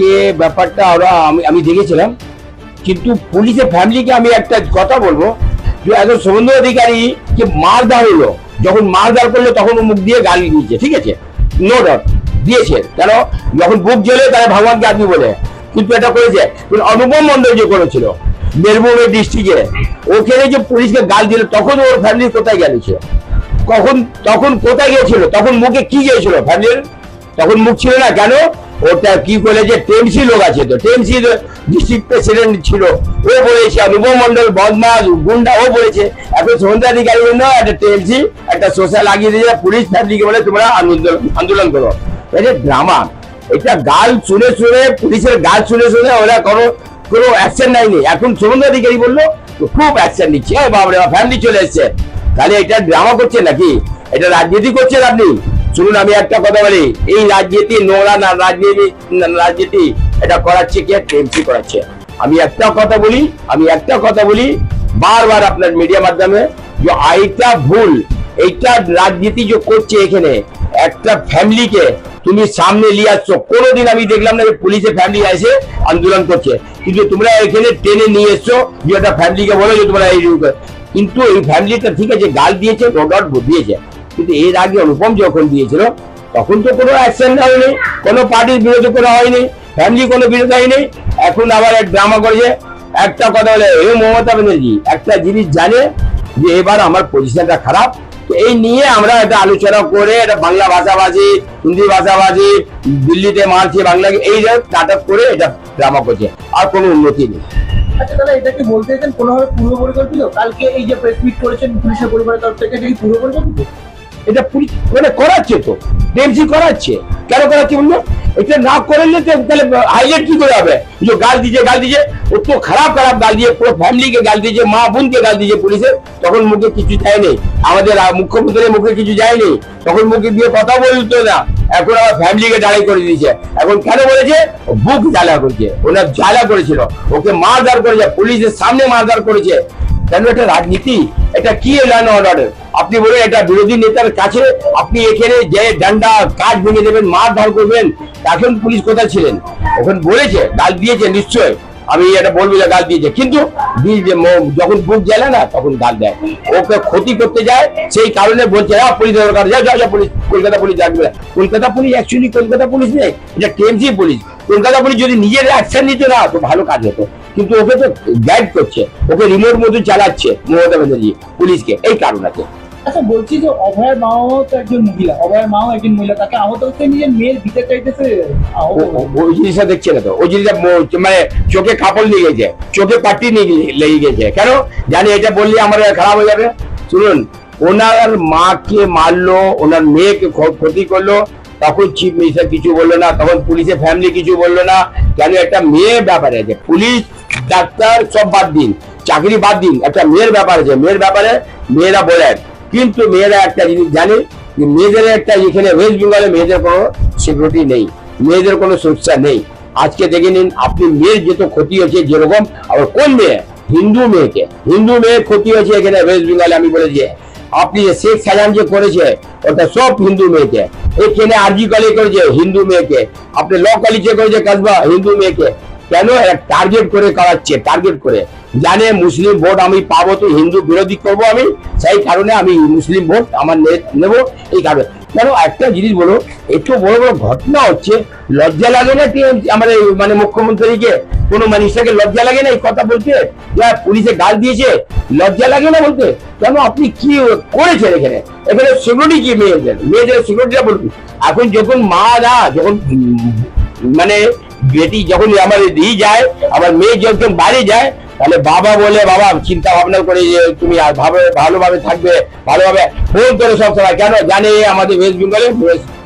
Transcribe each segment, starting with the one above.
আজকে ব্যাপারটা ওরা, আমি আমি দেখেছিলাম। কিন্তু পুলিশের ফ্যামিলিকে আমি একটা কথা বলব, যে একজন শুভেন্দু অধিকারী যে মারদার হলো, যখন মারদার করল তখন ও মুখ দিয়ে গালি দিয়েছে, ঠিক আছে? নো ডাউট দিয়েছে। কেন? যখন বুক জ্বলে তারা ভগবানকে আদমি বলে, কিন্তু এটা করেছে অনুপম মন্ডল যে করেছিল বীরভূমের ডিস্ট্রিক্টে ওখানে যে পুলিশকে গাল দিল, তখন ওর ফ্যামিলি কোথায় গেছে কখন, তখন কোথায় গিয়েছিল? তখন মুখে কি গিয়েছিল ফ্যামিলির তখন মুখ ছিল না, কেন? ওটা কি করেছে টেমসি লোক আছে তো টেমসি ডিস্ট্রিক্ট প্রেসিডেন্ট ছিল। ও বলেছে অনুপম মন্ডল বদমাস গুন্ডা, ও বলেছে, এখন সন্ধ্যাধিকারী জন্য একটা টেমসি একটা সোশ্যাল লাগিয়ে দিয়েছে পুলিশ ফ্যামিলিকে বলে তোমরা আন্দোলন করো। এটা ড্রামা এটা গাল শুনে শুনে, পুলিশের গাল শুনে শুনে ওরা কোনো কোনো অ্যাকশন নেয়নি। এখন শুভেন্দু অধিকারী বলল খুব অ্যাকশন নিচ্ছে। বাবরে ফ্যামিলি চলে এসছে। তাহলে এটা ড্রামা করছে নাকি? এটা রাজনীতি করছেন আপনি? শুনুন আমি একটা কথা বলি। এই রাজনীতি, নোংরা না রাজনীতি রাজনীতি, এটা করাচ্ছে কে? টিএমসি করাচ্ছে। আমি একটা কথা বলি, আমি একটা কথা বলি, বারবার আপনার মিডিয়া মাধ্যমে, যে আইটা ভুল, এইটা রাজনীতি যে করছে এখানে, একটা ফ্যামিলিকে তুমি সামনে নিয়ে আসছো। কোনোদিন আমি দেখলাম না যে পুলিশের ফ্যামিলি এসে আন্দোলন করছে। কিন্তু তোমরা এখানে টেনে নিয়ে এসছো যে একটা ফ্যামিলিকে বলো যে তোমরা এই কিন্তু এই ফ্যামিলিটা ঠিক আছে, গাল দিয়েছে রোডট দিয়েছে কিন্তু এর আগে অনুপম যখন দিয়েছিল, তখন তো কোনো অ্যাকশন হয়নি, কোনো পার্টির বিরোধী করা হয়নি ফ্যামিলি কোনো বিরোধী হয়নি। এখন আবার এক ড্রামা করেছে। একটা কথা বলে এ মমতা ব্যানার্জি, একটা জিনিস জানে যে এবার আমার পজিশনটা খারাপ। তো এই নিয়ে আমরা একটা আলোচনা করে এটা বাংলা ভাষাভাষী, হিন্দি ভাষাভাষী, দিল্লিতে মারছে বাংলাকে এই নাটক করে এটা ড্রামা করছে। আর কোনো উন্নতি নেই। আচ্ছা এটা পূর্ব পরিকল্পিত কালকে এই যে প্রেস মিট করেছেন পুলিশের পরিবারের তরফ থেকে, এটা পূর্ব পরিকল্পিত এটা পুলিশ মানে করাচ্ছে তো। ডিএমসি করাচ্ছে। কেন করাচ্ছে বলল এটা না করলে তাহলে হাইলাইট কি করে হবে? যে গাল দিয়েছে গাল দিয়েছে, ও তো খারাপ খারাপ গাল দিয়ে পুরো ফ্যামিলিকে গাল দিয়েছে, মা বোনকে গাল দিয়েছে পুলিশের তখন মুখে কিছু যায়নি আমাদের মুখ্যমন্ত্রীর মুখে কিছু যায়নি তখন মুখে দিয়ে কথা বলতো না। এখন আবার ফ্যামিলিকে দাঁড়াই করে দিয়েছে। এখন কেন বলেছে? বুক জ্বালা করেছে। ওনার জ্বালা করেছিল। ওকে মারধার করেছে। পুলিশের সামনে মারধার করেছে। কেন এটা রাজনীতি, এটা কি লাইন অর্ডার আপনি বলেন, এটা বিরোধী নেতার কাছে আপনি এখানে যে ডান্ডা কাজ ভেঙে দেবেন মার ধার করবেন, এখন পুলিশ কোথায় ছিলেন? ওখানে বলেছে, গাল দিয়েছে নিশ্চয় আমি এটা বলব যে গাল দিয়েছে। কিন্তু যে যখন বুক জ্বালে না, তখন গাল দেয়। ওকে ক্ষতি করতে যায়, সেই কারণে বলছে হ্যাঁ পুলিশ দরকার যাও যাও পুলিশ, কলকাতা পুলিশ ডাকবে Kolkata police actually Kolkata police নেই, এটা টিএমসি পুলিশ। কলকাতা পুলিশ যদি নিজের অ্যাকশন নিতে না, তো ভালো কাজ হতো। কিন্তু ওকে তো গাইড করছে ওকে রিমোট মতো চালাচ্ছে মমতা ব্যানার্জি পুলিশকে এই কারণ আছে আচ্ছা বলছি যে অভয়ের মাও তো একজন মহিলা অভয়ের মাও একজন মহিলা তাকে আহত হচ্ছে নিজের মেয়ের বিচার চাইতেছে ওই জিনিসটা দেখছে না তো? ওই জিনিসটা মানে চোখে কাপড় নিয়ে গেছে চোখে পাটি নিয়ে লেগে গেছে। কেন? জানি এটা বললে আমার খারাপ হয়ে যাবে। শুনুন ওনার মাকে মারলো ওনার মেয়েকে ক্ষতি করল তখন চিফ মিনিস্টার কিছু বলল না তখন পুলিশের ফ্যামিলি কিছু বলল না। কেন? একটা মেয়ের ব্যাপার আছে। পুলিশ ডাক্তার সব বাদ দিন, চাকরি বাদ দিন। একটা মেয়ের ব্যাপার আছে, মেয়ের ব্যাপারে মেয়েরা বলেন। কিন্তু মেয়েরা একটা জিনিস জানে যে মেয়েদের একটা এখানে ওয়েস্ট বেঙ্গলে মেয়েদের কোনো সিকিউরিটি নেই, মেয়েদের কোনো সুরক্ষা নেই। আজকে দেখে নিন, আপনি মেয়ের যেত ক্ষতি হয়েছে যেরকম, আবার কোন মেয়ে? হিন্দু মেয়েকে। হিন্দু মেয়ের ক্ষতি হয়েছে এখানে ওয়েস্ট বেঙ্গলে আমি বলেছি আপনি যে শেখ সাজান যে করেছে, ওটা সব হিন্দু মেয়েকে। এখানে আরজি কলে করেছে হিন্দু মেয়েকে। আপনি ল কলেজে করেছে কাজবা, হিন্দু মেয়েকে। কেন টার্গেট করে করাচ্ছে? টার্গেট করে। জানে মুসলিম ভোট আমি পাবো তো হিন্দু বিরোধী করব আমি? সেই কারণে আমি মুসলিম ভোট আমার নেব এই কারণে। কেন একটা জিনিস বলো এত বড় বড় ঘটনা হচ্ছে, লজ্জা লাগে না TMC আমাদের মানে মুখ্যমন্ত্রীকে? কোনো মানুষটাকে লজ্জা লাগে না এই কথা বলতে? যে পুলিশে গাল দিয়েছে, লজ্জা লাগে না বলতে? কেন আপনি কি করেছেন এখানে? এখানে সিকিউরিটি কি মেয়েদের? মেয়েদের সিকিউরিটিটা বলুন। এখন যখন মা না, যখন মানে বেটি যখন আমার দিয়ে যায় আমার মেয়ে যখন বাড়ি যায় তাহলে বাবা বলে বাবা চিন্তা ভাবনা করে যে তুমি আর ভাবে ভালোভাবে থাকবে ভালোভাবে ফোন করে সব সময় কেন? জানে আমাদের ওয়েস্ট বেঙ্গলে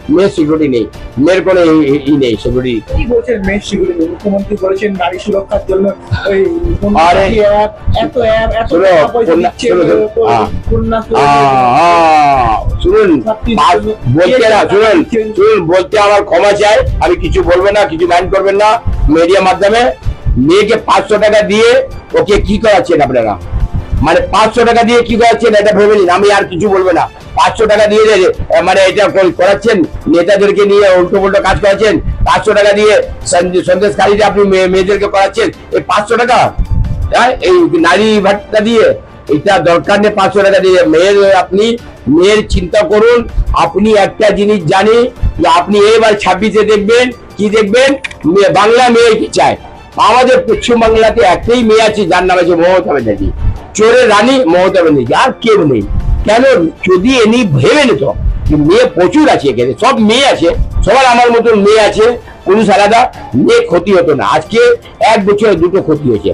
মেয়ের সিকিউরিটি নেই। মেয়ের কোনো ই- নেই সিকিউরিটি কি বলছেন মেয়ের সিকিউরিটি মুখ্যমন্ত্রী বলেছেন নারী সুরক্ষার জন্য ওই আরে, এত অ্যাপ এত টাকা পয়সা দিচ্ছে শুনুন বলতে না শুনুন শুনুন বলতে আমার ক্ষমা চাই। আমি কিছু বলব না কিছু মাইন্ড করবেন না। মিডিয়া মাধ্যমে মেয়েকে পাঁচশো টাকা দিয়ে ওকে কি করাচ্ছেন আপনারা? মানে পাঁচশো টাকা দিয়ে কি করাচ্ছেন এটা ভেবে নিন আমি আর কিছু বলব না। পাঁচশো টাকা দিয়ে মানে এটা করাচ্ছেন নেতাদেরকে নিয়ে উল্টো পুল্টো কাজ করাচ্ছেন পাঁচশো টাকা দিয়ে সন্দেশ- সন্দেশকারীরা আপনি মেয়েদেরকে করাচ্ছেন এই পাঁচশো টাকা হ্যাঁ? এই নারী ভাটটা দিয়ে এটা দরকার নেই পাঁচশো টাকা দিয়ে। মেয়ের আপনি, মেয়ের চিন্তা করুন, আপনি একটা জিনিস জানি আপনি এবার ছাব্বিশে দেখবেন, কি দেখবেন? বাংলা মেয়ে কি চায়? আমাদের পশ্চিম বাংলাতে একটাই মেয়ে আছে, যার নাম আছে মমতা ব্যানার্জি। চোরের রানী মমতা ব্যানার্জি, আর কেউ নেই। কেন? যদি এনি ভেবে নিত মেয়ে প্রচুর আছে এখানে, সব মেয়ে আছে, সবার আমার মতন মেয়ে আছে, পুরুষ আলাদা, মেয়ে ক্ষতি হতো না। আজকে এক বছরে দুটো ক্ষতি হয়েছে।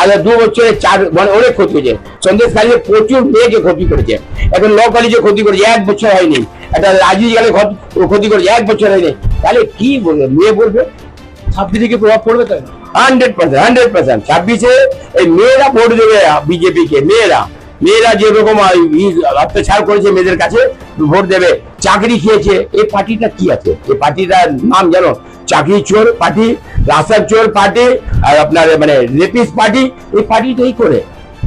আর দু বছরে চার মানে অনেক ক্ষতি হয়েছে। সন্দেশ কালীতে প্রচুর মেয়েকে ক্ষতি করেছে। এখন ল কলেজে ক্ষতি করেছে এক বছর হয়নি। একটা রাজীব গেলে ক্ষতি করেছে এক বছর হয়নি। তাহলে কি বলবে? মেয়ে বলবে? ছাব্বিশে কি প্রভাব পড়বে তাই হান্ড্রেড পার্সেন্ট হান্ড্রেড পার্সেন্ট। ছাব্বিশে এই মেয়েরা ভোট দেবে বিজেপি কে মেয়েরা। মেয়েরা যেরকম অত্যাচার করেছে মেয়েদের কাছে ভোট দেবে। চাকরি খেয়েছে। এই পার্টিটা কি আছে? এই পার্টিটার নাম জানো? চাকরি চোর পার্টি, রাস্তার চোর পার্টি, আর আপনার মানে রেপিস পার্টি, এই পার্টিটাই করে।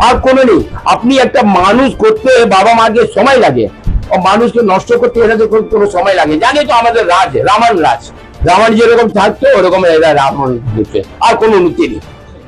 আর কোনো নেই। আপনি একটা মানুষ করতে বাবা মাকে সময় লাগে। মানুষকে নষ্ট করতে এটা তো কোনো- সময় লাগে জানি তো আমাদের রাজ রামান রাজ। রামান যেরকম থাকতো, ওরকম এরা রামান আর কোনো উন্নতি নেই।